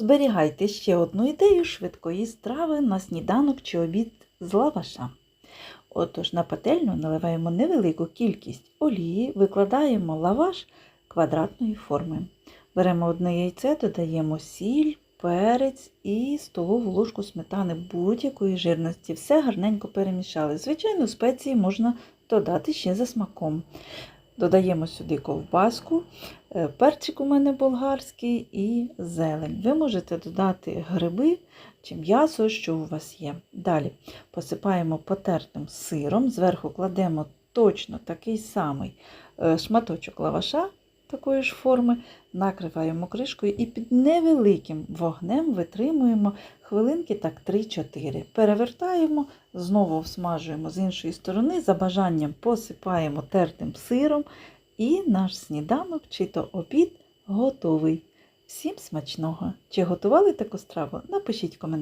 Зберігайте ще одну ідею швидкої страви на сніданок чи обід з лаваша. Отож, на пательню наливаємо невелику кількість олії, викладаємо лаваш квадратної форми. Беремо одне яйце, додаємо сіль, перець і столову ложку сметани будь-якої жирності. Все гарненько перемішали. Звичайно, спеції можна додати ще за смаком. Додаємо сюди ковбаску, е, перчик у мене болгарський і зелень. Ви можете додати гриби чи м'ясо, що у вас є. Далі посипаємо потертим сиром, зверху кладемо точно такий самий е, шматочок лаваша такої ж форми, накриваємо кришкою і під невеликим вогнем витримуємо хвилинки так 3-4. Перевертаємо, знову всмажуємо з іншої сторони, за бажанням посипаємо тертим сиром, і наш сніданок чи то обід готовий. Всім смачного! Чи готували таку страву? Напишіть в коментарі.